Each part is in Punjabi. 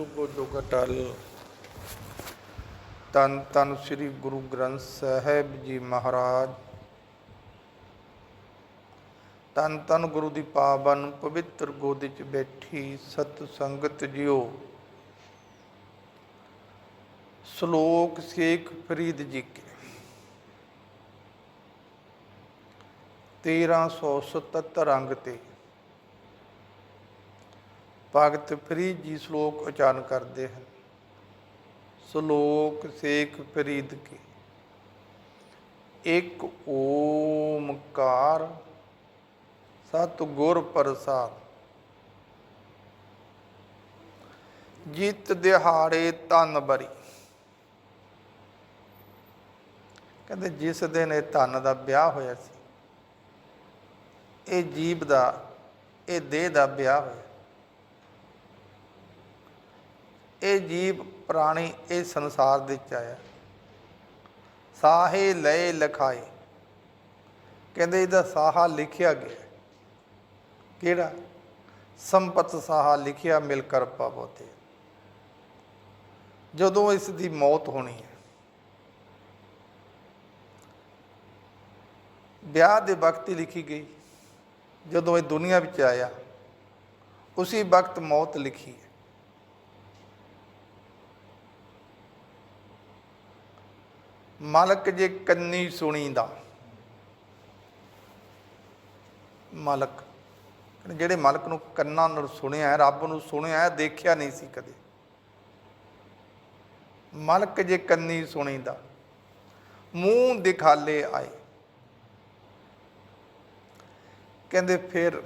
ਜੁਗੋ ਜੁਗ ਅਟਲ ਤਨ ਤਨ ਸ੍ਰੀ ਗੁਰੂ ਗ੍ਰੰਥ ਸਾਹਿਬ ਜੀ ਮਹਾਰਾਜ। ਤਨ ਤਨ ਗੁਰੂ ਦੀ ਪਾਵਨ ਪਵਿੱਤਰ ਗੋਦੀ 'ਚ ਬੈਠੀ ਸਤ ਸੰਗਤ ਜੀਓ ਸ਼ਲੋਕ ਸ਼ੇਖ ਫਰੀਦ ਜੀ ਕੇ। 1377 ਅੰਗ ਤੇ। ਭਗਤ ਫਰੀਦ ਜੀ ਸ਼ਲੋਕ ਉਚਾਰਨ ਕਰਦੇ ਹਨ। ਸ਼ਲੋਕ ਸੇਖ ਫਰੀਦ ਕੀ। ਇੱਕ ਓਮਕਾਰ ਸਤ ਗੁਰ ਪ੍ਰਸਾਦ। ਜਿਤ ਦਿਹਾੜੇ ਤਨ ਬਰੀ। ਕਹਿੰਦੇ ਜਿਸ ਦਿਨ ਇਹ ਧਨ ਦਾ ਵਿਆਹ ਹੋਇਆ ਸੀ, ਇਹ ਜੀਬ ਦਾ, ਇਹ ਦੇਹ ਦਾ ਵਿਆਹ ਹੋਇਆ। ਇਹ ਜੀਵ ਪ੍ਰਾਣੀ ਇਹ ਸੰਸਾਰ ਦੇ ਵਿੱਚ ਆਇਆ। ਸਾਹੇ ਲਏ ਲਖਾਏ। ਕਹਿੰਦੇ ਇਹਦਾ ਸਾਹਾ ਲਿਖਿਆ ਗਿਆ ਕਿਹੜਾ? ਸੰਪਤ ਸਾਹਾ ਲਿਖਿਆ ਮਿਲ ਕਰ ਪਾਵੋਤੇ। ਜਦੋਂ ਇਸ ਦੀ ਮੌਤ ਹੋਣੀ ਹੈ। ਵਿਆਹ ਦੇ ਵਕਤ ਹੀ ਲਿਖੀ ਗਈ। ਜਦੋਂ ਇਹ ਦੁਨੀਆ ਵਿੱਚ ਆਇਆ, ਉਸੇ ਵਕਤ ਮੌਤ ਲਿਖੀ ਹੈ ਮਲਕ ਜੇ ਕੰਨੀ ਸੁਣੀਦਾ। ਮਲਕ ਜਿਹੜੇ ਮਲਕ ਨੂੰ ਕੰਨਾਂ ਨਾਲ ਸੁਣਿਆ ਹੈ, ਰੱਬ ਨੂੰ ਸੁਣਿਆ ਹੈ, ਦੇਖਿਆ ਨਹੀਂ ਸੀ ਕਦੇ। ਮਲਕ ਜੇ ਕੰਨੀ ਸੁਣੀਦਾ ਮੂੰਹ ਦਿਖਾਲੇ ਆਏ। ਕਹਿੰਦੇ ਫਿਰ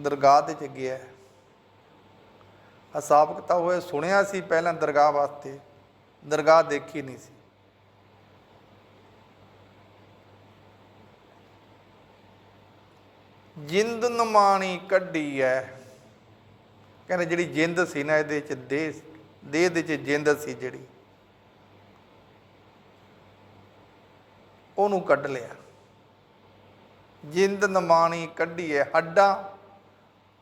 ਦਰਗਾਹ ਦੇ ਚ ਗਿਆ। ਹਿਸਾਬ ਕਿਤਾਬ ਹੋਇਆ ਸੁਣਿਆ ਸੀ ਪਹਿਲਾਂ ਦਰਗਾਹ ਵਾਸਤੇ ਦਰਗਾਹ ਦੇਖੀ ਨਹੀਂ ਸੀ। ਜਿੰਦ ਨਮਾਣੀ ਕੱਢੀ ਐ ਕਹਿੰਦੇ ਜਿਹੜੀ ਜਿੰਦ ਸੀ ਨਾ, ਇਹਦੇ ਚ ਦੇਹ ਦੇਹ ਦੇ ਚ ਜਿੰਦ ਸੀ ਜਿਹੜੀ। ਉਹਨੂੰ ਕੱਢ ਲਿਆ। ਜਿੰਦ ਨਮਾਣੀ ਕੱਢੀ ਐ ਹੱਡਾਂ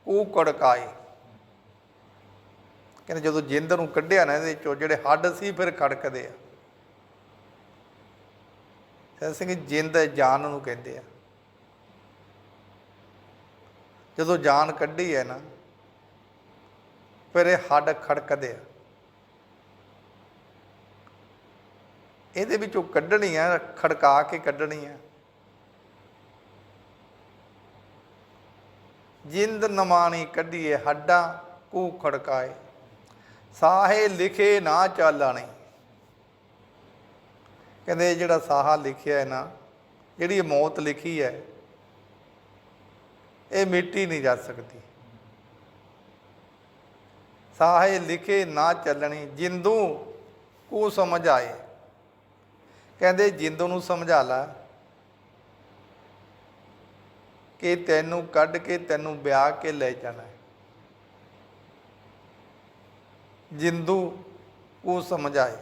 ਉਹ ਕੜਕਾਏ। ਕਹਿੰਦੇ ਜਦੋਂ ਜਿੰਦ ਨੂੰ ਕੱਢਿਆ ਨਾ ਇਹਦੇ ਚੋਂ, ਜਿਹੜੇ ਹੱਡ ਸੀ ਫਿਰ ਖੜਕਦੇ ਆ। ਸੈਂਸ ਸਿੰਘ, ਜਿੰਦ ਜਾਨ ਨੂੰ ਕਹਿੰਦੇ ਆ। ਜਦੋਂ ਜਾਨ ਕੱਢੀ ਹੈ ਨਾ, ਫਿਰ ਇਹ ਹੱਡ ਖੜਕਦੇ ਆ। ਇਹਦੇ ਵਿੱਚੋਂ ਕੱਢਣੀ ਆ ਖੜਕਾ ਕੇ ਕੱਢਣੀ ਆ ਜਿੰਦ ਨਮਾਣੀ ਕੱਢੀਏ, ਹੱਡਾਂ ਕੂ ਖੜਕਾਏ। ਸਾਹੇ ਲਿਖੇ ਨਾ ਚਾਲਾਣੀ। ਕਹਿੰਦੇ ਇਹ ਜਿਹੜਾ ਸਾਹਾ ਲਿਖਿਆ ਹੈ ਨਾ, ਜਿਹੜੀ ਮੌਤ ਲਿਖੀ ਹੈ ਇਹ ਮਿੱਟੀ ਨਹੀਂ ਜਾ ਸਕਦੀ। ਸਾਹੇ ਲਿਖੇ ਨਾ ਚੱਲਣੀ, ਜਿੰਦੂ ਕੋ ਸਮਝ ਆਏ। ਕਹਿੰਦੇ, ਜਿੰਦੂ ਨੂੰ ਸਮਝਾ ਲਾ ਕਿ ਤੈਨੂੰ ਕੱਢ ਕੇ ਤੈਨੂੰ ਵਿਆਹ ਕੇ ਲੈ ਜਾਣਾ। ਜਿੰਦੂ ਕੋ ਸਮਝ ਆਏ।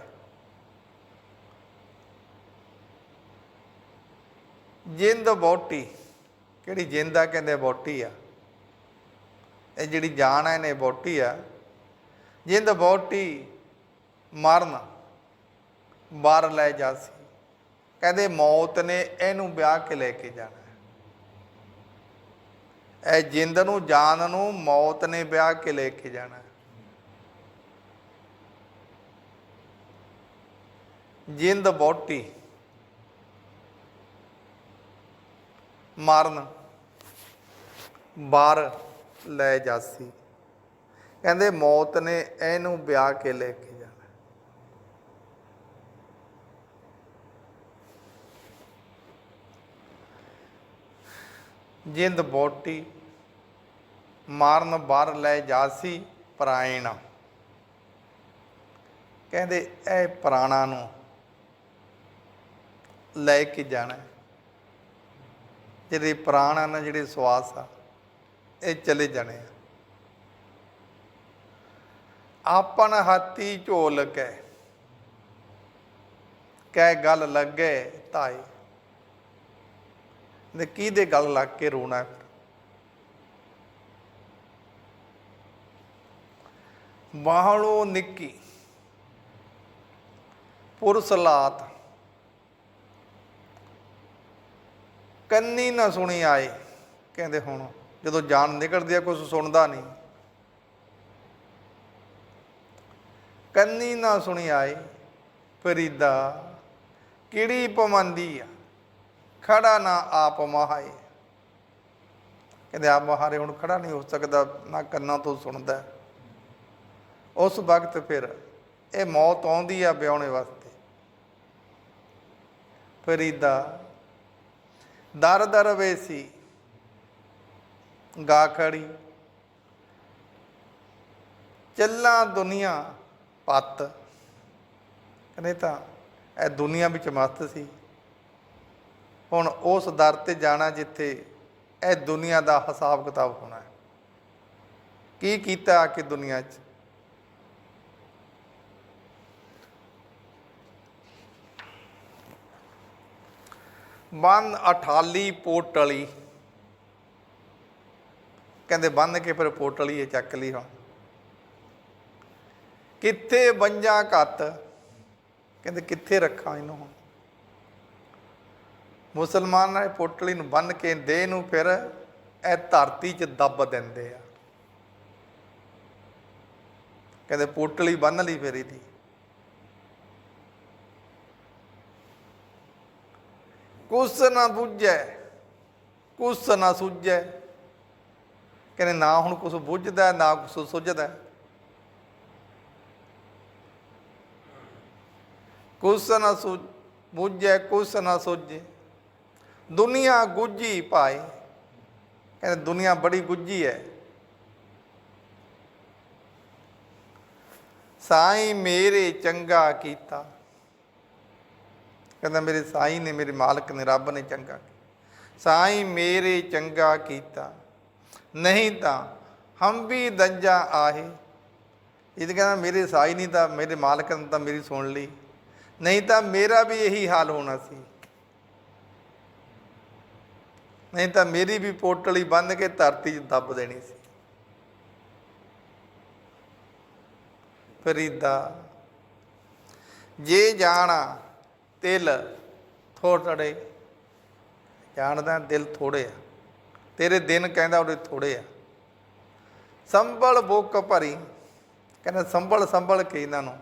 ਜਿੰਦ ਬੋਟੀ ਕਿਹੜੀ ਜਿੰਦ ਆ ਕਹਿੰਦੇ ਬੋਟੀ ਆ। ਇਹ ਜਿਹੜੀ ਜਾਨ ਹੈ ਨੇ ਬੋਟੀ ਆ। ਜਿੰਦ ਬੋਟੀ ਮਰਨ ਬਾਹਰ ਲੈ ਜਾਸੀ। ਕਹਿੰਦੇ ਮੌਤ ਨੇ ਇਹਨੂੰ ਵਿਆਹ ਕੇ ਲੈ ਕੇ ਜਾਣਾ ਇਹ ਜਿੰਦ ਨੂੰ, ਜਾਨ ਨੂੰ ਮੌਤ ਨੇ ਵਿਆਹ ਕੇ ਲੈ ਕੇ ਜਾਣਾ ਜਿੰਦ ਬੋਟੀ ਮਾਰਨ। ਬਾਹਰ ਲੈ ਜਾਸੀ। ਕਹਿੰਦੇ, ਮੌਤ ਨੇ ਇਹਨੂੰ ਵਿਆਹ ਕੇ ਲੈ ਕੇ ਜਾਣਾ। ਜਿੰਦ ਬੋਟੀ, ਮਾਰਨ ਬਾਹਰ ਲੈ ਜਾਸੀ, ਪਰਾਇਣ। ਕਹਿੰਦੇ, ਇਹ ਪ੍ਰਾਣਾ ਨੂੰ ਲੈ ਕੇ ਜਾਣਾ। ਜਿਹੜੇ ਪ੍ਰਾਣ ਆ ਨਾ ਜਿਹੜੇ ਸਵਾਸ ਆ, ਇਹ ਚਲੇ ਜਾਣੇ ਆ। ਆਪਨ ਹਾਥੀ ਝੋਲ ਕੇ ਕਹਿ ਗੱਲ ਲੱਗੇ ਤਾਈ ਨੇ ਕਿਹਦੇ ਗੱਲ ਲੱਗ ਕੇ ਰੋਣਾ? ਫਿਰ ਬਾਹਲੋਂ ਨਿੱਕੀ ਪੁਰਸਲਾਤ ਕੰਨੀ ਨਾ ਸੁਣੀ ਆਏ। ਕਹਿੰਦੇ ਹੁਣ ਜਦੋਂ ਜਾਨ ਨਿਕਲਦੀ ਆ ਕੁਝ ਸੁਣਦਾ ਨਹੀਂ। ਕੰਨੀ ਨਾ ਸੁਣੀ ਆਏ, ਫਰੀਦਾ ਕਿਹੜੀ ਪਮੰਦੀ ਆ? ਖੜਾ ਨਾ ਆਪ ਮਹਾਏ ਕਹਿੰਦੇ ਆਪ ਮਹਾਰੇ ਹੁਣ ਖੜਾ ਨਹੀਂ ਹੋ ਸਕਦਾ, ਨਾ ਕੰਨਾਂ ਤੋਂ ਸੁਣਦਾ। ਉਸ ਵਕਤ ਫਿਰ ਇਹ ਮੌਤ ਆਉਂਦੀ ਆ ਵਿਆਹਣੇ ਵਾਸਤੇ। ਫਰੀਦਾ ਦਰ ਦਰ ਵੇਸੀ, ਗਾ ਖੜੀ। ਚੱਲਾਂ ਦੁਨੀਆ ਪੱਤ। ਕਹਿੰਦੇ ਤਾਂ ਇਹ ਦੁਨੀਆ ਵਿੱਚ ਮਸਤ ਸੀ। ਹੁਣ ਉਸ ਦਰ ਤੇ ਜਾਣਾ ਜਿੱਥੇ ਇਹ ਦੁਨੀਆ ਦਾ ਹਿਸਾਬ ਕਿਤਾਬ ਹੋਣਾ ਹੈ। ਕੀ ਕੀਤਾ ਆ ਕੇ ਦੁਨੀਆ 'ਚ? ਬੰਨ ਅਠਾਲੀ ਪੋਟਲੀ। ਕਹਿੰਦੇ ਬੰਨ ਕੇ ਫਿਰ ਪੋਟਲੀ ਇਹ ਚੱਕ ਲਈ ਹੁਣ। ਕਿੱਥੇ ਬੰਜਾਂ ਘੱਤ? ਕਹਿੰਦੇ ਕਿੱਥੇ ਰੱਖਾਂ ਇਹਨੂੰ ਹੁਣ? ਮੁਸਲਮਾਨ ਨੇ ਪੋਟਲੀ ਨੂੰ ਬੰਨ ਕੇ ਦੇਹ ਨੂੰ ਫਿਰ ਇਹ ਧਰਤੀ 'ਚ ਦੱਬ ਦਿੰਦੇ ਆ। ਕਹਿੰਦੇ ਪੋਟਲੀ ਬੰਨ ਲਈ ਫਿਰ ਇਹਦੀ। ਕੁਸ ਨਾ ਬੁੱਝੈ ਕੁਸ ਨਾ ਸੁਝੈ। ਕਹਿੰਦੇ ਨਾ ਹੁਣ ਕੁਛ ਬੁੱਝਦਾ, ਨਾ ਕੁਛ ਸੁਝਦਾ। ਹੈ। ਕੁਸ ਨਾ ਸੁ, ਬੁੱਝੈ ਕੁਸ ਨਾ ਸੁਝੇ। ਦੁਨੀਆ ਗੁੱਜੀ ਪਾਏ ਕਹਿੰਦੇ ਦੁਨੀਆ ਬੜੀ ਗੁੱਜੀ ਹੈ ਸਾਈਂ ਮੇਰੇ ਚੰਗਾ ਕੀਤਾ। ਕਹਿੰਦਾ ਮੇਰੇ ਸਾਈ ਨੇ ਮੇਰੇ ਮਾਲਕ ਨੇ, ਰੱਬ ਨੇ ਚੰਗਾ ਸਾਈ ਮੇਰੇ ਚੰਗਾ ਕੀਤਾ। ਨਹੀਂ ਤਾਂ ਹਮ ਵੀ ਦੰਜਾ ਆਹੇ। ਇਹ ਕਹਿੰਦਾ ਮੇਰੇ ਸਾਈ ਨਹੀਂ ਤਾਂ ਮੇਰੇ ਮਾਲਕ ਨੇ ਤਾਂ ਮੇਰੀ ਸੁਣ ਲਈ। ਨਹੀਂ ਤਾਂ ਮੇਰਾ ਵੀ ਇਹੀ ਹਾਲ ਹੋਣਾ ਸੀ। ਨਹੀਂ ਤਾਂ ਮੇਰੀ ਵੀ ਪੋਟਲੀ ਬੰਨ ਕੇ ਧਰਤੀ 'ਚ ਦੱਬ ਦੇਣੀ ਸੀ। ਫਰੀਦਾ, ਜੇ ਜਾਣਾ ਤਿਲ ਥੋੜੇ ਜਾਣਦਾ ਦਿਲ ਥੋੜੇ ਆ। ਤੇਰੇ ਦਿਨ ਕਹਿੰਦਾ ਉਹਦੇ ਥੋੜੇ ਆ। ਸੰਭਲ ਬੁੱਕ ਭਰੀ, ਕਹਿੰਦਾ ਸੰਭਲ ਸੰਭਲ ਕੇ ਇਹਨਾਂ ਨੂੰ।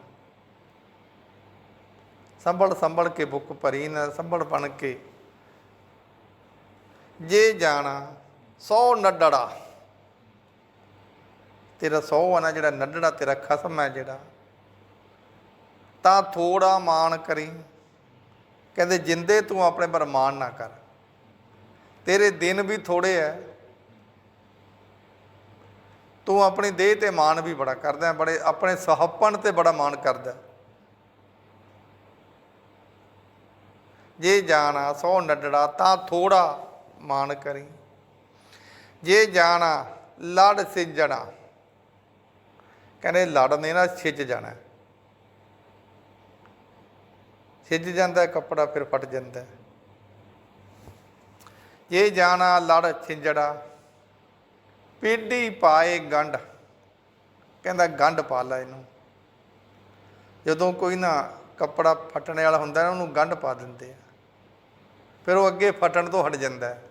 ਸੰਭਲ ਸੰਭਲ ਕੇ ਬੁੱਕ ਭਰੀ ਨਾ ਸੰਭਲ ਬਣ ਕੇ। ਜੇ ਜਾਣਾ, ਸੌ ਨੱਡੜਾ। ਤੇਰਾ ਸੌ ਆ ਨਾ, ਜਿਹੜਾ ਨੱਡੜਾ ਤੇਰਾ ਖਸਮ ਹੈ ਜਿਹੜਾ। ਤਾਂ ਥੋੜਾ ਮਾਣ ਕਰੀ। ਕਹਿੰਦੇ, ਜਿੰਦੇ ਤੂੰ ਆਪਣੇ ਪਰ ਮਾਣ ਨਾ ਕਰ। ਤੇਰੇ ਦਿਨ ਵੀ ਥੋੜੇ ਐ। ਤੂੰ ਆਪਣੀ ਦੇਹ ਤੇ ਮਾਣ ਵੀ ਬੜਾ ਕਰਦਾ ਬੜੇ ਆਪਣੇ ਸਹੱਪਣ ਤੇ ਬੜਾ ਮਾਣ ਕਰਦਾ ਜੇ ਜਾਣਾ ਸੌ ਨੱਡੜਾ, ਤਾਂ ਥੋੜਾ ਮਾਣ ਕਰੀ। ਜੇ ਜਾਣਾ, ਲੜ ਸਿੱਜਣਾ। ਕਹਿੰਦੇ, ਲੜ ਨੇ ਨਾ ਛਿੱਜ ਜਾਣਾ। ਛਿੱਜ ਜਾਂਦਾ, ਕੱਪੜਾ ਫਿਰ ਫਟ ਜਾਂਦਾ। ਹੈ। ਜੇ ਜਾਣਾ ਲੜ ਛਿੰਜੜਾ ਪੀੜੀ ਪਾਏ ਗੰਢ। ਕਹਿੰਦਾ ਗੰਢ ਪਾ ਲੈ ਇਹਨੂੰ। ਜਦੋਂ ਕੋਈ ਨਾ ਕੱਪੜਾ ਫਟਣ ਵਾਲਾ ਹੁੰਦਾ ਨਾ, ਉਹਨੂੰ ਗੰਢ ਪਾ ਦਿੰਦੇ ਆ। ਫਿਰ ਉਹ ਅੱਗੇ ਫਟਣ ਤੋਂ ਹਟ ਜਾਂਦਾ। ਹੈ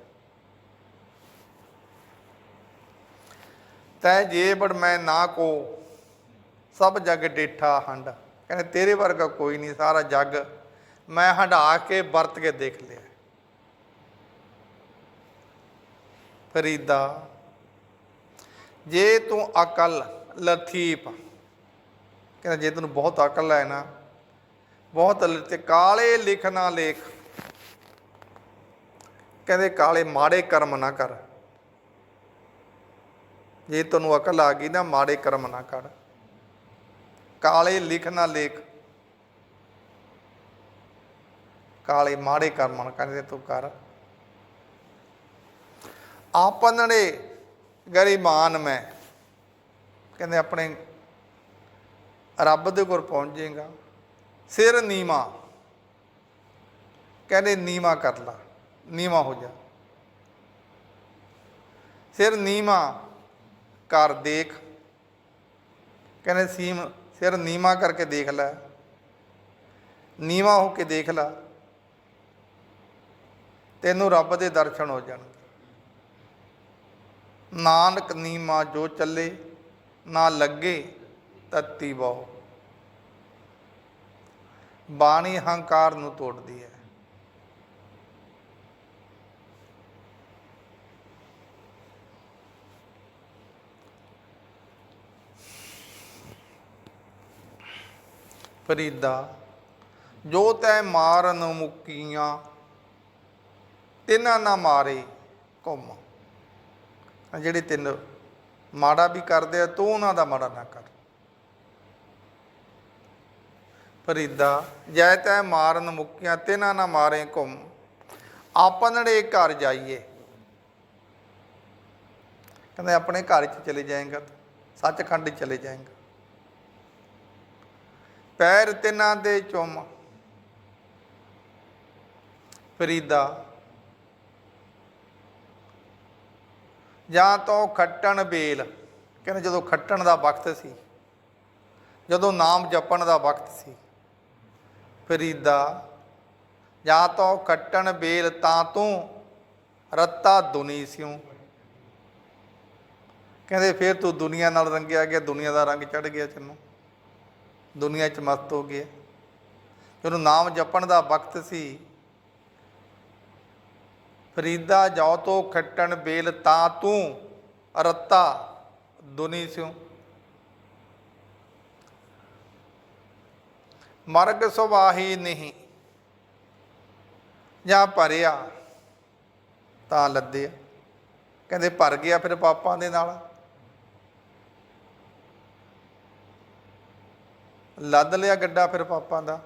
ਤੈ ਜੇਬੜ ਮੈਂ ਨਾ ਕੋ, ਸਭ ਜਗ ਡੇਠਾ ਹੰਡ ਕਹਿੰਦੇ ਤੇਰੇ ਵਰਗਾ ਕੋਈ ਨਹੀਂ, ਸਾਰਾ ਜੱਗ ਮੈਂ ਹੰਢਾ ਕੇ ਵਰਤ ਕੇ ਦੇਖ ਲਿਆ। ਫਰੀਦਾ, ਜੇ ਤੂੰ ਅਕਲ ਲਥੀਪ, ਕਹਿੰਦਾ ਜੇ ਤੈਨੂੰ ਬਹੁਤ ਅਕਲ ਹੈ ਨਾ, ਬਹੁਤ ਤੇ ਕਾਲੇ ਲਿਖਣਾ ਲੇਖ। ਕਹਿੰਦੇ ਕਾਲੇ ਮਾੜੇ ਕਰਮ ਨਾ ਕਰ। ਜੇ ਤੈਨੂੰ ਅਕਲ ਆ ਗਈ ਨਾ, ਮਾੜੇ ਕਰਮ ਨਾ ਕਰ। ਕਾਲੇ ਲਿਖਣਾ ਲੇਖ। ਕਾਲੇ ਮਾੜੇ ਕਰਮ ਨਾ ਕਹਿੰਦੇ ਤੂੰ ਕਰ। ਆਪਨੜੇ ਗਰੀਬਾਨ ਮੈਂ। ਕਹਿੰਦੇ ਆਪਣੇ ਰੱਬ ਦੇ ਕੋਲ ਪਹੁੰਚ ਜਾਏਗਾ ਸਿਰ ਨੀਵਾ। ਕਹਿੰਦੇ ਨੀਵਾ ਕਰ ਲਾ। ਨੀਵਾ ਹੋ ਜਾ। ਸਿਰ ਨੀਵਾ ਕਰ ਦੇਖ। ਕਹਿੰਦੇ ਸੀਮ ਸਿਰ ਨੀਵਾ ਕਰਕੇ ਦੇਖ ਲੈ। ਨੀਵਾ ਹੋ ਕੇ ਦੇਖ ਲੈ। ਤੈਨੂੰ ਰੱਬ ਦੇ ਦਰਸ਼ਨ ਹੋ ਜਾਣਗੇ ਨਾਨਕ ਨੀਮਾ ਜੋ ਚੱਲੇ, ਨਾ ਲੱਗੇ ਤੱਤੀ ਬਹੁ। ਬਾਣੀ ਹੰਕਾਰ ਨੂੰ ਤੋੜਦੀ ਹੈ। ਫਰੀਦਾ, ਜੋ ਤੈ ਮਾਰਨ ਮੁਕੀਆਂ ਤਿੰਨਾਂ ਨਾ ਮਾਰੇ ਘੁੰਮ ਜਿਹੜੇ ਤਿੰਨ ਮਾੜਾ ਵੀ ਕਰਦੇ ਆ, ਤੂੰ ਉਹਨਾਂ ਦਾ ਮਾੜਾ ਨਾ ਕਰ। ਫਰੀਦਾ ਜੈ ਤੈ ਮਾਰਨ ਮੁਕੀਆਂ, ਤਿੰਨਾਂ ਨਾ ਮਾਰੇ ਘੁੰਮ ਆਪਣੜੇ ਘਰ ਜਾਈਏ। ਕਹਿੰਦੇ ਆਪਣੇ ਘਰ 'ਚ ਚਲੇ ਜਾਏਗਾ, ਸੱਚਖੰਡ ਚਲੇ ਜਾਏਗਾ। ਪੈਰ ਤਿੰਨਾਂ ਦੇ ਚੁੰਮ। ਫਰੀਦਾ ਜਾਂ ਤੋਂ ਖੱਟਣ ਬੇਲ, ਕਹਿੰਦੇ ਜਦੋਂ ਖੱਟਣ ਦਾ ਵਕਤ ਸੀ, ਜਦੋਂ ਨਾਮ ਜਪਣ ਦਾ ਵਕਤ ਸੀ ਫਰੀਦਾ ਜਾਂ ਤੋਂ ਖੱਟਣ ਬੇਲ ਤਾਂ ਤੂੰ ਰੱਤਾ ਦੁਨੀ ਸਿਉ। ਕਹਿੰਦੇ ਫਿਰ ਤੂੰ ਦੁਨੀਆ ਨਾਲ ਰੰਗਿਆ ਗਿਆ, ਦੁਨੀਆ ਦਾ ਰੰਗ ਚੜ ਗਿਆ ਤੈਨੂੰ, ਦੁਨੀਆ 'ਚ ਮਸਤ ਹੋ ਗਿਆ। ਜਦੋਂ ਨਾਮ ਜਪਣ ਦਾ ਵਕਤ ਸੀ ਫਰੀਦਾ ਜਾਓ ਤੋ ਖੱਟਣ ਬੇਲ ਤਾਂ ਤੂੰ। ਰੱਤਾ ਦੁਨੀ ਸਿਉ। ਮਰਗ ਸੁਵਾਹੀ ਨਹੀਂ। ਜਾਂ ਭਰਿਆ ਤਾਂ ਲੱਦਿਆ। ਕਹਿੰਦੇ ਭਰ ਗਿਆ ਫਿਰ ਪਾਪਾਂ ਦੇ ਨਾਲ। ਲੱਦ ਲਿਆ ਗੱਡਾ ਫਿਰ ਪਾਪਾਂ ਦਾ।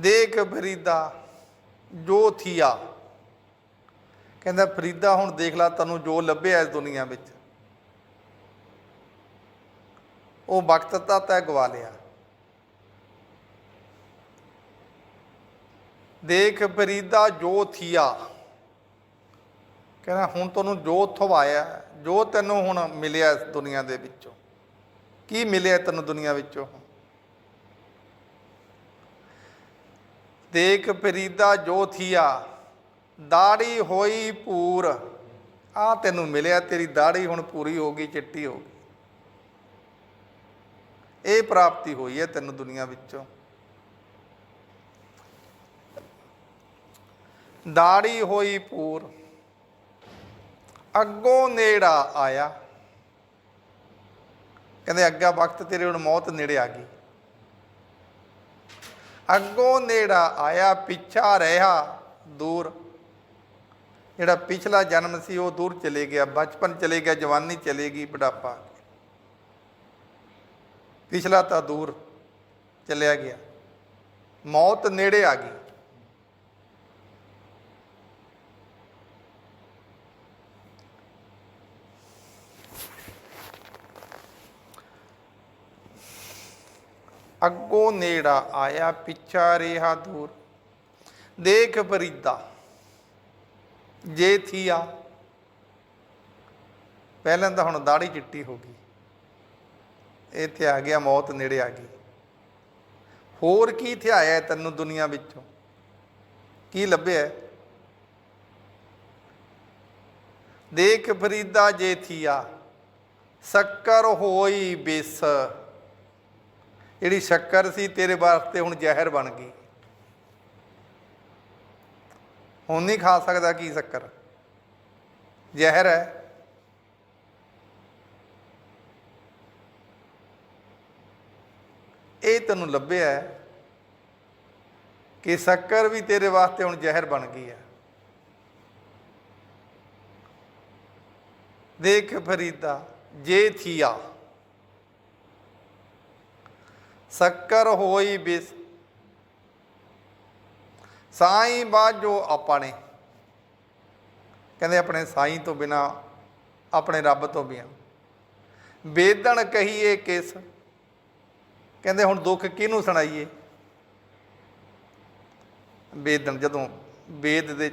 ਦੇਖ ਫਰੀਦਾ, ਜੋ ਥੀਆ। ਕਹਿੰਦਾ, ਫਰੀਦਾ, ਹੁਣ ਦੇਖ ਲੈ ਤੈਨੂੰ ਜੋ ਲੱਭਿਆ ਇਸ ਦੁਨੀਆ ਵਿੱਚ। ਉਹ ਵਕਤ ਤਾਂ ਤੈ ਗਵਾ ਲਿਆ। ਦੇਖ ਫਰੀਦਾ, ਜੋ ਥੀਆ। ਕਹਿੰਦਾ, ਹੁਣ ਤੈਨੂੰ ਜੋ ਥਵਾਇਆ ਜੋ ਤੈਨੂੰ ਹੁਣ ਮਿਲਿਆ ਇਸ ਦੁਨੀਆ ਦੇ ਵਿੱਚੋਂ। ਕੀ ਮਿਲਿਆ ਤੈਨੂੰ ਦੁਨੀਆ ਵਿੱਚੋਂ? ਦੇਖ ਫਰੀਦਾ ਜੋਥੀਆ ਦਾੜੀ ਹੋਈ ਪੂਰ। ਆ ਤੈਨੂੰ ਮਿਲਿਆ, ਤੇਰੀ ਦਾੜੀ ਹੁਣ ਪੂਰੀ ਹੋ ਗਈ, ਚਿੱਟੀ ਹੋ ਗਈ। ਇਹ ਪ੍ਰਾਪਤੀ ਹੋਈ ਹੈ ਤੈਨੂੰ ਦੁਨੀਆ ਵਿੱਚੋਂ। ਦਾੜੀ ਹੋਈ ਪੂਰ। ਅੱਗੋਂ ਨੇੜਾ ਆਇਆ। ਕਹਿੰਦੇ, ਅੱਗਾ ਵਕਤ ਤੇਰੇ ਹੁਣ ਮੌਤ ਨੇੜੇ ਆ ਗਈ। ਅੱਗੋਂ ਨੇੜਾ ਆਇਆ, ਪਿੱਛਾ ਰਿਹਾ, ਦੂਰ। ਜਿਹੜਾ ਪਿਛਲਾ ਜਨਮ ਸੀ, ਉਹ ਦੂਰ ਚਲੇ ਗਿਆ। ਬਚਪਨ ਚਲੇ ਗਿਆ, ਜਵਾਨੀ ਚਲੇ ਗਈ, ਬੁਢਾਪਾ। ਪਿਛਲਾ ਤਾਂ ਦੂਰ ਚਲਿਆ ਗਿਆ। ਮੌਤ ਨੇੜੇ ਆ ਗਈ। ਅੱਗੋਂ ਨੇੜਾ ਆਇਆ, ਪਿੱਛਾ ਰਿਹਾ ਦੂਰ। ਦੇਖ ਫਰੀਦਾ, ਜੇ ਥੀਆ। ਪਹਿਲਾਂ ਤਾਂ ਹੁਣ ਦਾੜੀ ਚਿੱਟੀ ਹੋ ਗਈ। ਇੱਥੇ ਆ ਗਿਆ, ਮੌਤ ਨੇੜੇ ਆ ਗਈ। ਹੋਰ ਕੀ ਥਿਆਇਆ ਤੈਨੂੰ ਦੁਨੀਆ ਵਿੱਚੋਂ? ਕੀ ਲੱਭਿਆ ਦੇਖ ਫਰੀਦਾ, ਜੇ ਥੀਆ, ਸ਼ੱਕਰ ਹੋਈ ਬਿਸ। ਜਿਹੜੀ ਸ਼ੱਕਰ ਸੀ ਤੇਰੇ ਵਾਸਤੇ ਹੁਣ ਜ਼ਹਿਰ ਬਣ ਗਈ। ਹੁਣ ਨਹੀਂ ਖਾ ਸਕਦਾ ਕੀ ਸ਼ੱਕਰ? ਜ਼ਹਿਰ ਹੈ। ਇਹ ਤੈਨੂੰ ਲੱਭਿਆ ਕਿ ਸ਼ੱਕਰ ਵੀ ਤੇਰੇ ਵਾਸਤੇ ਹੁਣ ਜ਼ਹਿਰ ਬਣ ਗਈ ਹੈ। ਦੇਖ ਫਰੀਦਾ, ਜੇ ਥੀਆ। ਸ਼ੱਕਰ ਹੋਈ ਬਿਸ। ਸਾਈਂ ਬਾਝੋ ਆਪਣੇ। ਕਹਿੰਦੇ ਆਪਣੇ ਸਾਈਂ ਤੋਂ ਬਿਨਾ, ਆਪਣੇ ਰੱਬ ਤੋਂ ਬਿਨਾ। ਵੇਦਣ ਕਹੀਏ ਕਿਸ? ਕਹਿੰਦੇ ਹੁਣ ਦੁੱਖ ਕਿਹਨੂੰ ਸੁਣਾਈਏ? ਵੇਦਨ ਜਦੋਂ ਵੇਦ ਦੇ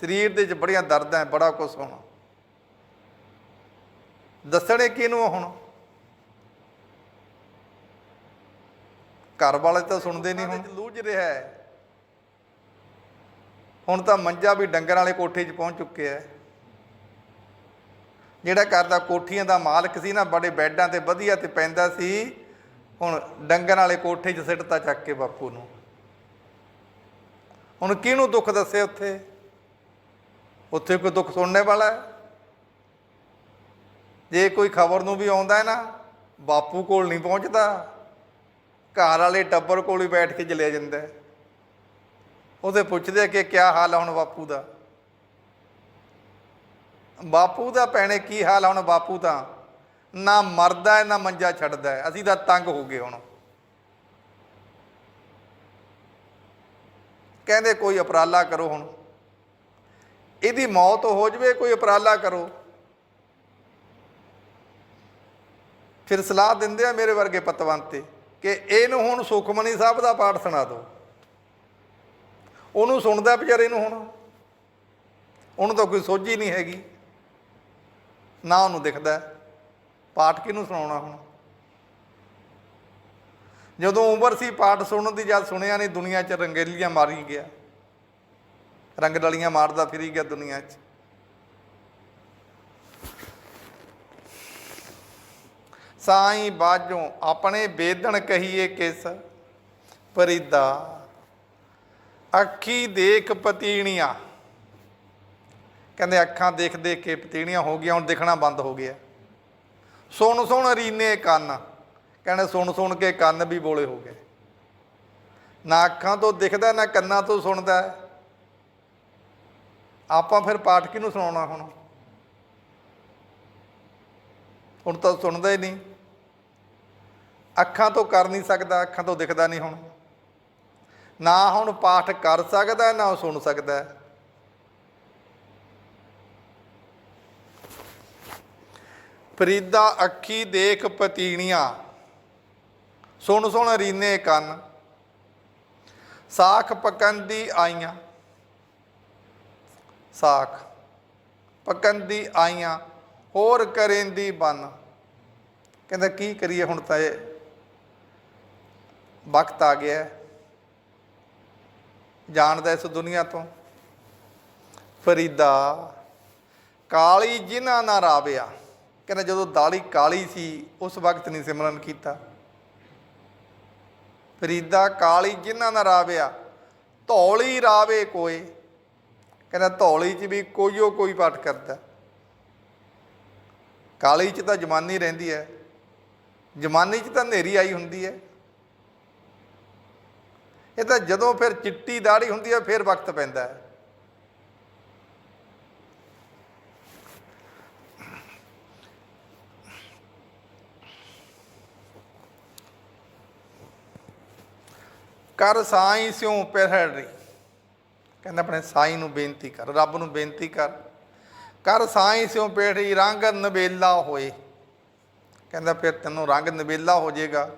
ਸਰੀਰ ਦੇ ਵਿੱਚ ਬੜੀਆਂ ਦਰਦਾਂ, ਬੜਾ ਕੁਝ ਹੋਣਾ। ਦੱਸਣੇ ਕਿਹਨੂੰ ਆ ਹੁਣ? ਘਰ ਵਾਲੇ ਤਾਂ ਸੁਣਦੇ ਨਹੀਂ ਹੁਣ। ਲੂਝ ਰਿਹਾ ਹੈ। ਹੁਣ ਤਾਂ ਮੰਜਾ ਵੀ ਡੰਗਰ ਵਾਲੇ ਕੋਠੇ 'ਚ ਪਹੁੰਚ ਚੁੱਕਿਆ ਹੈ। ਜਿਹੜਾ ਘਰ ਦਾ ਕੋਠੀਆਂ ਦਾ ਮਾਲਕ ਸੀ ਨਾ ਬੜੇ ਬੈੱਡਾਂ ਤੇ ਵਧੀਆ ਤੇ ਪੈਂਦਾ ਸੀ ਹੁਣ ਡੰਗਰ ਵਾਲੇ ਕੋਠੇ 'ਚ ਸਿੱਟਤਾ ਚੱਕ ਕੇ ਬਾਪੂ ਨੂੰ। ਹੁਣ ਕਿਹਨੂੰ ਦੁੱਖ ਦੱਸੇ ਉੱਥੇ? ਉੱਥੇ ਕੋਈ ਦੁੱਖ ਸੁਣਨੇ ਵਾਲਾ ਹੈ? ਜੇ ਕੋਈ ਖਬਰ ਨੂੰ ਵੀ ਆਉਂਦਾ ਹੈ ਨਾ ਬਾਪੂ ਕੋਲ ਨਹੀਂ ਪਹੁੰਚਦਾ। ਘਰ ਵਾਲੇ ਟੱਬਰ ਕੋਲ ਹੀ ਬੈਠ ਕੇ ਜਲਿਆ ਜਾਂਦਾ ਉਹਦੇ ਪੁੱਛਦੇ ਕਿ ਕਿਆ ਹਾਲ ਆ ਹੁਣ ਬਾਪੂ ਦਾ? ਬਾਪੂ ਦਾ ਭੈਣੇ ਕੀ ਹਾਲ ਆ ਹੁਣ ਬਾਪੂ ਤਾਂ ਨਾ ਮਰਦਾ ਹੈ, ਨਾ ਮੰਜਾ ਛੱਡਦਾ ਹੈ। ਅਸੀਂ ਤਾਂ ਤੰਗ ਹੋ ਗਏ ਹੁਣ। ਕਹਿੰਦੇ ਕੋਈ ਉਪਰਾਲਾ ਕਰੋ ਹੁਣ। ਇਹਦੀ ਮੌਤ ਹੋ ਜਵੇ, ਕੋਈ ਉਪਰਾਲਾ ਕਰੋ। ਫਿਰ ਸਲਾਹ ਦਿੰਦੇ ਆ ਮੇਰੇ ਵਰਗੇ ਪਤਵੰਤੇ। ਕਿ ਇਹਨੂੰ ਹੁਣ ਸੁਖਮਨੀ ਸਾਹਿਬ ਦਾ ਪਾਠ ਸੁਣਾ ਦਿਓ। ਉਹਨੂੰ ਸੁਣਦਾ ਵਿਚਾਰੇ ਨੂੰ ਹੁਣ। ਉਹਨੂੰ ਤਾਂ ਕੋਈ ਸੋਝੀ ਨਹੀਂ ਹੈਗੀ। ਨਾ ਉਹਨੂੰ ਦਿਖਦਾ। ਪਾਠ ਕਿਹਨੂੰ ਸੁਣਾਉਣਾ ਹੁਣ? ਜਦੋਂ ਉਮਰ ਸੀ ਪਾਠ ਸੁਣਨ ਦੀ ਜਦ ਸੁਣਿਆ ਨਹੀਂ, ਦੁਨੀਆ 'ਚ ਰੰਗੇਲੀਆਂ ਮਾਰੀ ਗਿਆ। ਰੰਗ ਡਲੀਆਂ ਮਾਰਦਾ ਫਿਰੀ ਗਿਆ ਦੁਨੀਆ 'ਚ। ਸਾਈਂ ਬਾਝੋਂ ਆਪਣੇ ਬੇਦਣ ਕਹੀਏ ਕਿਸ? ਪਰਿਦਾ ਅੱਖੀ ਦੇਖ ਪਤੀਣੀਆਂ। ਕਹਿੰਦੇ ਅੱਖਾਂ ਦੇਖ ਦੇਖ ਕੇ ਪਤੀਣੀਆਂ ਹੋ ਗਈਆਂ, ਹੁਣ ਦਿਖਣਾ ਬੰਦ ਹੋ ਗਿਆ। ਸੁਣ ਸੁਣ ਰੀਨੇ ਕੰਨ। ਕਹਿੰਦੇ ਸੁਣ ਸੁਣ ਕੇ ਕੰਨ ਵੀ ਬੋਲੇ ਹੋ ਗਏ। ਨਾ ਅੱਖਾਂ ਤੋਂ ਦਿਖਦਾ, ਨਾ ਕੰਨਾਂ ਤੋਂ ਸੁਣਦਾ। ਆਪਾਂ ਫਿਰ ਪਾਠ ਕਿਹਨੂੰ ਸੁਣਾਉਣਾ ਹੁਣ? ਹੁਣ ਤਾਂ ਸੁਣਦਾ ਹੀ ਨਹੀਂ। ਅੱਖਾਂ ਤੋਂ ਕਰ ਨਹੀਂ ਸਕਦਾ, ਅੱਖਾਂ ਤੋਂ ਦਿਖਦਾ ਨਹੀਂ ਹੁਣ। ਨਾ ਹੁਣ ਪਾਠ ਕਰ ਸਕਦਾ, ਨਾ ਉਹ ਸੁਣ ਸਕਦਾ। ਫਰੀਦਾ ਅੱਖੀ ਦੇਖ ਪਤੀਣੀਆਂ, ਸੁਣ ਸੁਣ ਰੀਨੇ ਕੰਨ। ਸਾਖ ਪਕੰਦੀ ਆਈਆਂ, ਸਾਖ ਪਕੰਦੀ ਆਈਆਂ, ਹੋਰ ਕਰੇਂਦੀ ਬੰਨ। ਕਹਿੰਦਾ ਕੀ ਕਰੀਏ ਹੁਣ ਤਾਂ ਇਹ? ਵਕਤ ਆ ਗਿਆ ਹੈ। ਜਾਣਦਾ ਇਸ ਦੁਨੀਆ ਤੋਂ। ਫਰੀਦਾ, ਕਾਲੀ ਜਿਨ੍ਹਾਂ ਨਾ ਰਾਵਿਆ। ਕਹਿੰਦਾ ਜਦੋਂ ਦਾੜੀ ਕਾਲੀ ਸੀ, ਉਸ ਵਕਤ ਨਹੀਂ ਸਿਮਰਨ ਕੀਤਾ। ਫਰੀਦਾ, ਕਾਲੀ ਜਿਨ੍ਹਾਂ ਨਾ ਰਾਵਿਆ, ਧੌਲੀ ਰਾਵੇ ਕੋਏ। ਕਹਿੰਦਾ ਧੌਲੀ 'ਚ ਵੀ ਕੋਈਓ ਕੋਈ ਪਾਠ ਕਰਦਾ। ਕਾਲੀ 'ਚ ਤਾਂ ਜਮਾਨੀ ਰਹਿੰਦੀ ਹੈ। ਜਮਾਨੀ 'ਚ ਤਾਂ ਹਨੇਰੀ ਆਈ ਹੁੰਦੀ ਹੈ। ਇਹ ਤਾਂ ਜਦੋਂ ਫਿਰ ਚਿੱਟੀ ਦਾੜੀ ਹੁੰਦੀ ਹੈ ਫਿਰ ਵਕਤ ਪੈਂਦਾ ਹੈ। ਕਰ ਸਾਈ ਸਿਉ ਪਹਿਰੜੀ ਕਹਿੰਦਾ ਆਪਣੇ ਸਾਈ ਨੂੰ ਬੇਨਤੀ ਕਰ, ਰੱਬ ਨੂੰ ਬੇਨਤੀ ਕਰ। ਕਰ ਸਾਈ ਸਿਉ ਪਹਿਰੀ ਰੰਗ ਨਵੇਲਾ ਹੋਏ। ਕਹਿੰਦਾ ਫਿਰ ਤੈਨੂੰ ਰੰਗ ਨਵੇਲਾ ਹੋ ਜਾਏਗਾ।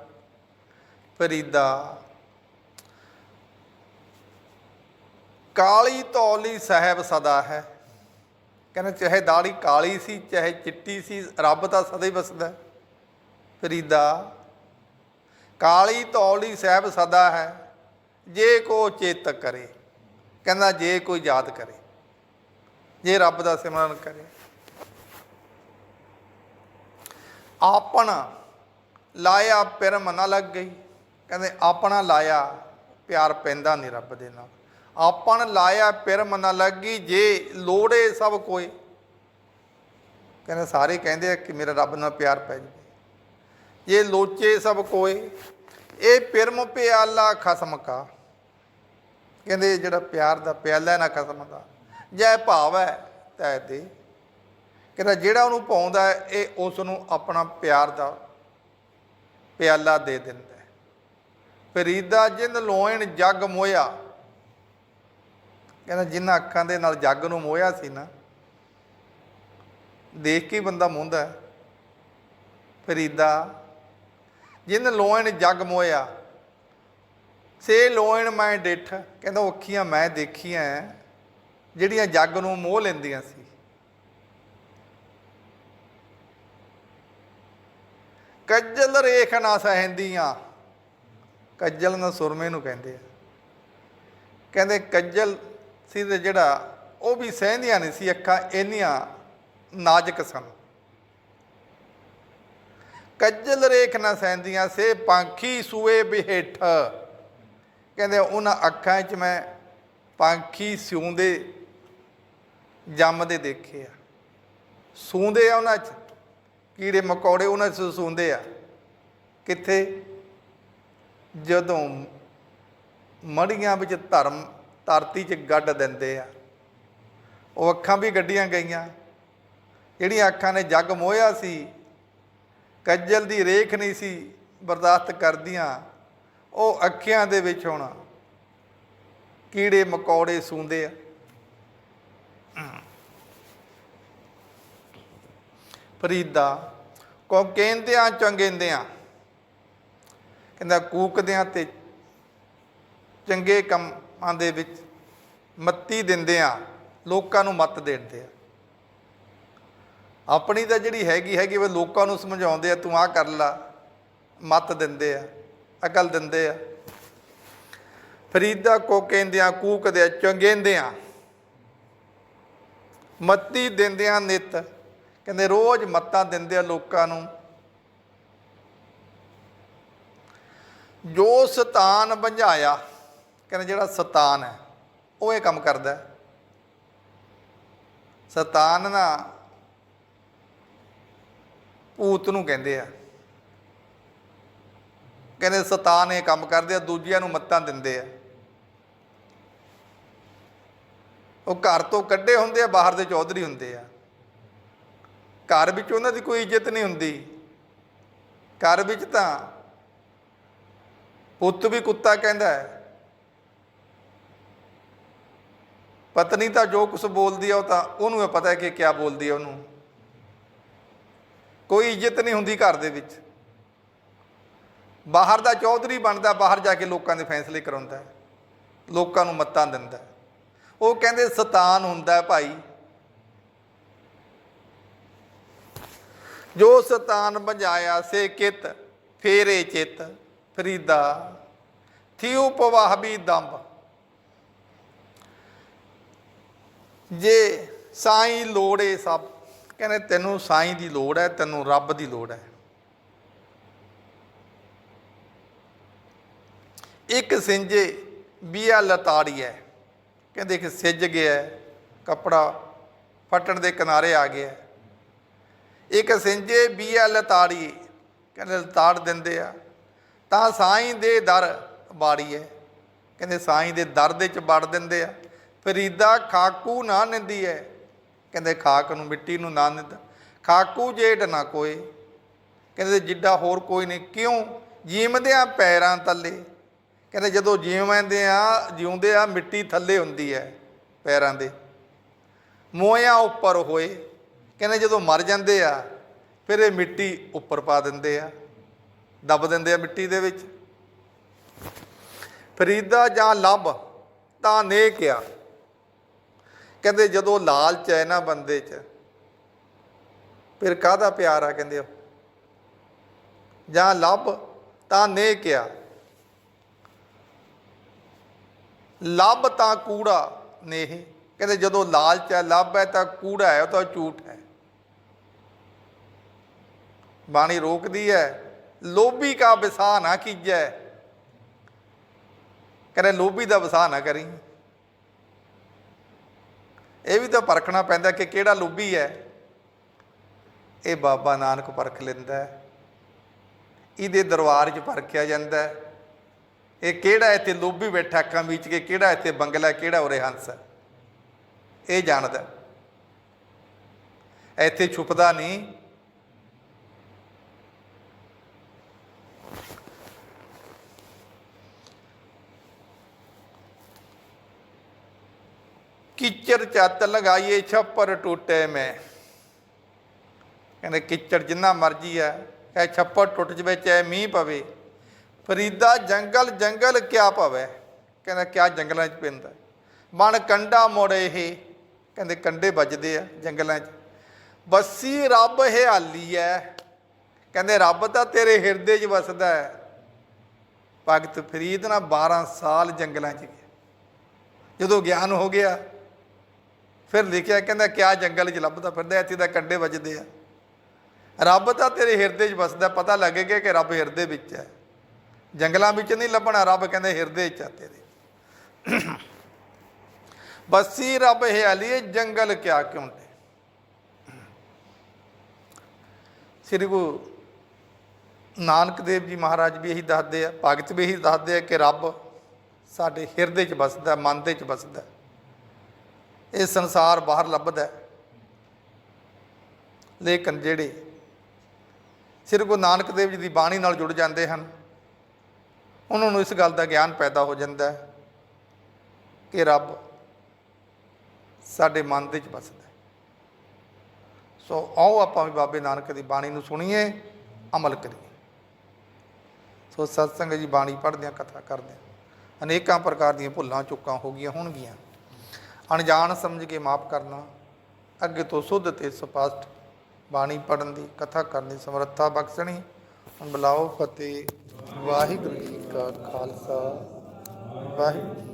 ਫਰੀਦਾ ਕਾਲੀ ਤੌਲੀ ਸਾਹਿਬ ਸਦਾ ਹੈ। ਕਹਿੰਦਾ ਚਾਹੇ ਦਾੜੀ ਕਾਲੀ ਸੀ, ਚਾਹੇ ਚਿੱਟੀ ਸੀ, ਰੱਬ ਤਾਂ ਸਦਾ ਹੀ ਵਸਦਾ ਹੈ। ਫਰੀਦਾ ਕਾਲੀ ਤੌਲੀ ਸਾਹਿਬ ਸਦਾ ਹੈ, ਜੇ ਕੋ ਚੇਤ ਕਰੇ। ਕਹਿੰਦਾ ਜੇ ਕੋਈ ਯਾਦ ਕਰੇ, ਜੇ ਰੱਬ ਦਾ ਸਿਮਰਨ ਕਰੇ। ਆਪਣਾ ਲਾਇਆ ਪਿਰਮ ਨਾ ਲੱਗ ਗਈ। ਕਹਿੰਦੇ ਆਪਣਾ ਲਾਇਆ ਪਿਆਰ ਪੈਂਦਾ ਨਹੀਂ ਰੱਬ ਦੇ ਨਾਲ। ਆਪਣ ਲਾਇਆ ਪਿਰਮ ਨਾ ਲੱਗੀ ਜੇ ਲੋੜੇ ਸਭ ਕੋਈ। ਕਹਿੰਦੇ ਸਾਰੇ ਕਹਿੰਦੇ ਆ ਕਿ ਮੇਰਾ ਰੱਬ ਨਾਲ ਪਿਆਰ ਪੈ ਜਾਵੇ। ਜੇ ਲੋਚੇ ਸਭ ਕੋਏ ਇਹ ਪਿਰਮ ਪਿਆਲਾ ਖਸਮ ਕਾ। ਕਹਿੰਦੇ ਜਿਹੜਾ ਪਿਆਰ ਦਾ ਪਿਆਲਾ ਨਾ ਖਸਮ ਦਾ, ਜੈ ਭਾਵ ਹੈ ਤੈ ਦੇ। ਕਹਿੰਦਾ ਜਿਹੜਾ ਉਹਨੂੰ ਪਾਉਂਦਾ ਇਹ ਉਸ ਨੂੰ ਆਪਣਾ ਪਿਆਰ ਦਾ ਪਿਆਲਾ ਦੇ ਦਿੰਦਾ ਫਰੀਦਾ ਜਿੰਦ ਲੋਇਣ ਜਗ ਮੋਇਆ ਕਹਿੰਦਾ ਜਿਨ੍ਹਾਂ ਅੱਖਾਂ ਦੇ ਨਾਲ ਜੱਗ ਨੂੰ ਮੋਹਿਆ ਸੀ ਨਾ ਦੇਖ ਕੇ ਬੰਦਾ ਮੋਹਦਾ ਫਰੀਦਾ ਜਿਨ ਲੋਇਣ ਜੱਗ ਮੋਇਆ ਸੇ ਲੋਇਣ ਮੈਂ ਡਿੱਠ ਕਹਿੰਦਾ ਅੱਖੀਆਂ ਮੈਂ ਦੇਖੀਆਂ ਹੈ, ਜਿਹੜੀਆਂ ਜੱਗ ਨੂੰ ਮੋਹ ਲੈਂਦੀਆਂ ਸੀ। ਕੱਜਲ ਰੇਖ ਨਾ ਸਹਿੰਦੀਆਂ ਕੱਜਲ ਨਾ ਸੁਰਮੇ ਨੂੰ ਕਹਿੰਦੇ ਆ। ਕਹਿੰਦੇ ਕੱਜਲ ਸੀ ਤੇ ਜਿਹੜਾ ਉਹ ਵੀ ਸਹਿੰਦੀਆਂ ਨਹੀਂ ਸੀ ਅੱਖਾਂ, ਇੰਨੀਆਂ ਨਾਜ਼ੁਕ ਸਨ। ਕੱਜਲ ਰੇਖ ਨਾ ਸਹਿੰਦੀਆਂ ਸੇ, ਪੰਖੀ ਸੂਏ ਬਿਹੇਠ। ਕਹਿੰਦੇ ਉਹਨਾਂ ਅੱਖਾਂ 'ਚ ਮੈਂ ਪੰਖੀ ਸਿਉਂਦੇ, ਜੰਮਦੇ ਦੇਖੇ ਆ। ਸੂੰਦੇ ਆ ਉਹਨਾਂ 'ਚ ਕੀੜੇ ਮਕੌੜੇ ਉਹਨਾਂ 'ਚ ਸੂੰਦੇ ਆ। ਕਿੱਥੇ? ਜਦੋਂ ਮੜੀਆਂ ਵਿੱਚ ਧਰਮ ਧਰਤੀ 'ਚ ਗੱਡ ਦਿੰਦੇ ਆ। ਉਹ ਅੱਖਾਂ ਵੀ ਗੱਡੀਆਂ ਗਈਆਂ। ਜਿਹੜੀਆਂ ਅੱਖਾਂ ਨੇ ਜੱਗ ਮੋਇਆ ਸੀ, ਕੱਜਲ ਦੀ ਰੇਖ ਨਹੀਂ ਸੀ ਬਰਦਾਸ਼ਤ ਕਰਦੀਆਂ, ਉਹ ਅੱਖਾਂ ਦੇ ਵਿੱਚ ਹੁਣ। ਕੀੜੇ ਮਕੌੜੇ ਸੂੰਦੇ ਆ। ਫਰੀਦਾ ਕੋ ਕਹਿੰਦਿਆਂ ਚੰਗੇਂਦਿਆਂ, ਕਹਿੰਦਾ ਕੂਕਦਿਆਂ ਤੇ ਚੰਗੇ ਕੰਮ ਦੇ ਵਿੱਚ ਮੱਤੀ ਦਿੰਦੇ ਆ, ਲੋਕਾਂ ਨੂੰ ਮੱਤ ਦੇਣਦੇ ਆ। ਆਪਣੀ ਤਾਂ ਜਿਹੜੀ ਹੈਗੀ ਹੈਗੀ ਵੇ, ਲੋਕਾਂ ਨੂੰ ਸਮਝਾਉਂਦੇ ਆ, ਤੂੰ ਆਹ ਕਰ ਲਾ, ਮੱਤ ਦਿੰਦੇ ਆ, ਅਕਲ ਦਿੰਦੇ ਆ। ਫਰੀਦਾ ਕੋ ਕਹਿੰਦਿਆਂ ਕੂਕਦਿਆਂ, ਚੰਗੇਂਦਿਆਂ ਮੱਤੀ ਦਿੰਦਿਆਂ ਨਿਤ। ਕਹਿੰਦੇ ਰੋਜ਼ ਮੱਤਾਂ ਦਿੰਦੇ ਆ ਲੋਕਾਂ ਨੂੰ। ਜੋ ਸਤਾਨ ਬੰਝਾਇਆ ਕਹਿੰਦੇ ਜਿਹੜਾ ਸਤਾਨ ਹੈ, ਉਹ ਇਹ ਕੰਮ ਕਰਦਾ ਹੈ। ਸਤਾਨ ਨਾ ਭੂਤ ਨੂੰ ਕਹਿੰਦੇ ਆ। ਕਹਿੰਦੇ ਸਤਾਨ ਇਹ ਕੰਮ ਕਰਦੇ ਆ, ਦੂਜਿਆਂ ਨੂੰ ਮੱਤਾਂ ਦਿੰਦੇ ਆ। ਉਹ ਘਰ ਤੋਂ ਕੱਢੇ ਹੁੰਦੇ ਆ, ਬਾਹਰ ਦੇ ਚੌਧਰੀ ਹੁੰਦੇ ਆ। ਘਰ ਵਿੱਚ ਉਹਨਾਂ ਦੀ ਕੋਈ ਇੱਜ਼ਤ ਨਹੀਂ ਹੁੰਦੀ। ਘਰ ਵਿੱਚ ਤਾਂ ਪੁੱਤ ਵੀ ਕੁੱਤਾ ਕਹਿੰਦਾ ਹੈ। ਪਤਨੀ ਤਾਂ ਜੋ ਕੁਝ ਬੋਲਦੀ ਆ, ਉਹ ਤਾਂ ਉਹਨੂੰ ਇਹ ਪਤਾ ਹੈ ਕਿ ਕੀ ਬੋਲਦੀ ਆ ਉਹਨੂੰ। ਕੋਈ ਇੱਜ਼ਤ ਨਹੀਂ ਹੁੰਦੀ ਘਰ ਦੇ ਵਿੱਚ। ਬਾਹਰ ਦਾ ਚੌਧਰੀ ਬਣਦਾ, ਬਾਹਰ ਜਾ ਕੇ ਲੋਕਾਂ ਦੇ ਫੈਸਲੇ ਕਰਾਉਂਦਾ ਲੋਕਾਂ ਨੂੰ ਮੱਤਾਂ ਦਿੰਦਾ ਉਹ ਕਹਿੰਦੇ, ਸਤਾਨ ਹੁੰਦਾ ਭਾਈ। ਜੋ ਸਤਾਨ ਬਜਾਇਆ ਸੇ ਕਿਤ ਫੇਰੇ ਚਿਤ ਫਰੀਦਾ। ਥਿਉ ਪਵਾਹਬੀ ਦੰਬ ਜੇ ਸਾਈਂ ਲੋੜੇ ਸਭ ਕਹਿੰਦੇ ਤੈਨੂੰ ਸਾਈਂ ਦੀ ਲੋੜ ਹੈ ਤੈਨੂੰ ਰੱਬ ਦੀ ਲੋੜ ਹੈ। ਇੱਕ ਸਿੰਜੇ ਬੀਆ ਲਤਾੜੀ ਹੈ ਕਹਿੰਦੇ ਕਿ ਸਿੱਜ ਗਿਆ ਹੈ, ਕੱਪੜਾ ਫਟਣ ਦੇ ਕਿਨਾਰੇ ਆ ਗਿਆ ਇੱਕ ਸਿੰਜੇ ਬੀਆ ਲਤਾੜੀ ਕਹਿੰਦੇ ਲਤਾੜ ਦਿੰਦੇ ਆ ਤਾਂ ਸਾਈਂ ਦੇ ਦਰ ਬਾੜੀ ਹੈ ਕਹਿੰਦੇ ਸਾਈਂ ਦੇ ਦਰ ਦੇ ਚ ਵੜ ਦਿੰਦੇ ਆ। ਫਰੀਦਾ ਖਾਕੂ ਨਾ ਨਿੰਦੀ ਹੈ ਕਹਿੰਦੇ ਖਾਕ ਨੂੰ ਮਿੱਟੀ ਨੂੰ ਨਾ ਨਿੰਦਾ। ਖਾਕੂ ਜੇਡ ਨਾ ਕੋਏ। ਕਹਿੰਦੇ ਜਿੱਡਾ ਹੋਰ ਕੋਈ ਨਹੀਂ। ਕਿਉਂ? ਜੀਵਦਿਆਂ ਪੈਰਾਂ ਤੱਲੇ। ਕਹਿੰਦੇ ਜਦੋਂ ਜੀਵਦੇ ਆ, ਜਿਉਂਦੇ ਆ, ਮਿੱਟੀ ਥੱਲੇ ਹੁੰਦੀ ਹੈ ਪੈਰਾਂ ਦੇ। ਮੋਇਆਂ ਉੱਪਰ ਹੋਏ। ਕਹਿੰਦੇ ਜਦੋਂ ਮਰ ਜਾਂਦੇ ਆ, ਫਿਰ ਇਹ ਮਿੱਟੀ ਉੱਪਰ ਪਾ ਦਿੰਦੇ ਆ। ਦੱਬ ਦਿੰਦੇ ਆ ਮਿੱਟੀ ਦੇ ਵਿੱਚ। ਫਰੀਦਾ ਜਾਂ ਲੱਭ ਤਾਂ ਨੇ ਕਿਹਾ ਕਹਿੰਦੇ ਜਦੋਂ ਲਾਲਚ ਹੈ ਨਾ ਬੰਦੇ 'ਚ, ਫਿਰ ਕਾਹਦਾ ਪਿਆਰ ਆ ਕਹਿੰਦੇ ਉਹ? ਜਾਂ ਲੱਭ ਤਾਂ ਨੇ ਕਿਆ? ਲੱਭ ਤਾਂ ਕੂੜਾ ਨੇ ਕਹਿੰਦੇ ਜਦੋਂ ਲਾਲਚ ਹੈ, ਲੱਭ ਹੈ ਤਾਂ ਕੂੜਾ ਹੈ, ਉਹ ਤਾਂ ਝੂਠ ਹੈ। ਬਾਣੀ ਰੋਕਦੀ ਹੈ, ਲੋਭੀ ਕਾ ਵਿਸਾਹ ਨਾ ਕੀਜੈ। ਕਹਿੰਦੇ ਲੋਭੀ ਦਾ ਵਿਸਾ ਨਾ ਕਰੀ। ਇਹ ਵੀ ਤਾਂ ਪਰਖਣਾ ਪੈਂਦਾ ਕਿ ਕਿਹੜਾ ਲੋਭੀ ਹੈ। ਇਹ ਬਾਬਾ ਨਾਨਕ ਪਰਖ ਲੈਂਦਾ ਇਹਦੇ ਦਰਬਾਰ 'ਚ ਪਰਖਿਆ ਜਾਂਦਾ ਇਹ ਕਿਹੜਾ ਇੱਥੇ ਲੋਭੀ ਬੈਠਾ ਅੱਖਾਂ ਵਿੱਚ ਕੇ ਕਿਹੜਾ ਇੱਥੇ ਬੰਗਲਾ ਕਿਹੜਾ ਉਰੇ ਹੰਸ ਹੈ। ਇਹ ਜਾਣਦਾ ਇੱਥੇ ਛੁਪਦਾ ਨਹੀਂ। ਕਿਚਰ ਚੱਤ ਲਗਾਈਏ ਛੱਪਰ ਟੁੱਟੇ ਮੈਂ। ਕਹਿੰਦੇ ਕਿਚੜ ਜਿੰਨਾ ਮਰਜ਼ੀ ਹੈ ਇਹ ਛੱਪਰ ਟੁੱਟ ਜਵੇ, ਚਾਹੇ ਮੀਂਹ ਪਵੇ। ਫਰੀਦਾ ਜੰਗਲ ਜੰਗਲ ਕਿਆ ਪਵੇ? ਕਹਿੰਦਾ ਕਿਆ ਜੰਗਲਾਂ 'ਚ ਪੈਂਦਾ? ਮਨ ਕੰਡਾ ਮੋੜੇ ਇਹ। ਕਹਿੰਦੇ ਕੰਡੇ ਵੱਜਦੇ ਆ ਜੰਗਲਾਂ 'ਚ। ਬੱਸੀ ਰੱਬ ਹਿਆਲੀ ਐ। ਕਹਿੰਦੇ ਰੱਬ ਤਾਂ ਤੇਰੇ ਹਿਰਦੇ 'ਚ ਵਸਦਾ ਹੈ ਭਗਤ ਫਰੀਦ ਨਾ 12 ਸਾਲ ਜੰਗਲਾਂ 'ਚ ਗਿਆ। ਜਦੋਂ ਗਿਆਨ ਹੋ ਗਿਆ ਫਿਰ ਲਿਖਿਆ ਕਹਿੰਦਾ ਕਿਆ ਜੰਗਲ 'ਚ ਲੱਭਦਾ ਫਿਰਦਾ, ਇੱਥੇ ਤਾਂ ਕੰਡੇ ਵੱਜਦੇ ਆ। ਰੱਬ ਤਾਂ ਤੇਰੇ ਹਿਰਦੇ 'ਚ ਵਸਦਾ, ਪਤਾ ਲੱਗੇਗਾ ਕਿ ਰੱਬ ਹਿਰਦੇ ਵਿੱਚ ਹੈ। ਜੰਗਲਾਂ ਵਿੱਚ ਨਹੀਂ ਲੱਭਣਾ, ਰੱਬ ਕਹਿੰਦੇ ਹਿਰਦੇ 'ਚ ਆ ਤੇਰੇ। ਬਸੀ ਰੱਬ ਹਿਆਲੀਏ, ਜੰਗਲ ਕਿਆ ਕਿਉਂ ਤੇ ਸ੍ਰੀ ਗੁਰੂ ਨਾਨਕ ਦੇਵ ਜੀ ਮਹਾਰਾਜ ਵੀ ਇਹੀ ਦੱਸਦੇ ਆ, ਭਗਤ ਵੀ ਇਹੀ ਦੱਸਦੇ ਆ ਕਿ ਰੱਬ ਸਾਡੇ ਹਿਰਦੇ 'ਚ ਵਸਦਾ, ਮਨ ਦੇ 'ਚ ਵਸਦਾ। ਇਹ ਸੰਸਾਰ ਬਾਹਰ ਲੱਭਦਾ ਹੈ। ਲੇਕਿਨ ਜਿਹੜੇ ਸ੍ਰੀ ਗੁਰੂ ਨਾਨਕ ਦੇਵ ਜੀ ਦੀ ਬਾਣੀ ਨਾਲ ਜੁੜ ਜਾਂਦੇ ਹਨ, ਉਹਨਾਂ ਨੂੰ ਇਸ ਗੱਲ ਦਾ ਗਿਆਨ ਪੈਦਾ ਹੋ ਜਾਂਦਾ ਹੈ ਕਿ ਰੱਬ ਸਾਡੇ ਮਨ ਦੇ ਵਿੱਚ ਵਸਦਾ ਸੋ ਆਓ ਆਪਾਂ ਵੀ ਬਾਬੇ ਨਾਨਕ ਦੀ ਬਾਣੀ ਨੂੰ ਸੁਣੀਏ, ਅਮਲ ਕਰੀਏ। ਸੋ ਸਤਸੰਗ ਜੀ ਬਾਣੀ ਪੜ੍ਹਦੇ ਹਾਂ, ਕਥਾ ਕਰਦੇ ਹਾਂ। ਅਨੇਕਾਂ ਪ੍ਰਕਾਰ ਦੀਆਂ ਭੁੱਲਾਂ, ਚੁੱਕਾਂ ਹੋ ਗਈਆਂ ਹੋਣਗੀਆਂ। ਅਣਜਾਣ ਸਮਝ ਕੇ ਮਾਫ ਕਰਨਾ, ਅੱਗੇ ਤੋਂ ਸੁੱਧ ਤੇ ਸਪਸ਼ਟ ਬਾਣੀ ਪੜਨ ਦੀ ਕਥਾ ਕਰਨ ਦੀ ਸਮਰੱਥਾ ਬਖਸ਼ਣੀ। ਬੁਲਾਓ ਫਤਿਹ। ਵਾਹਿਗੁਰੂ ਜੀ ਕਾ ਖਾਲਸਾ। ਵਾਹਿਗੁਰੂ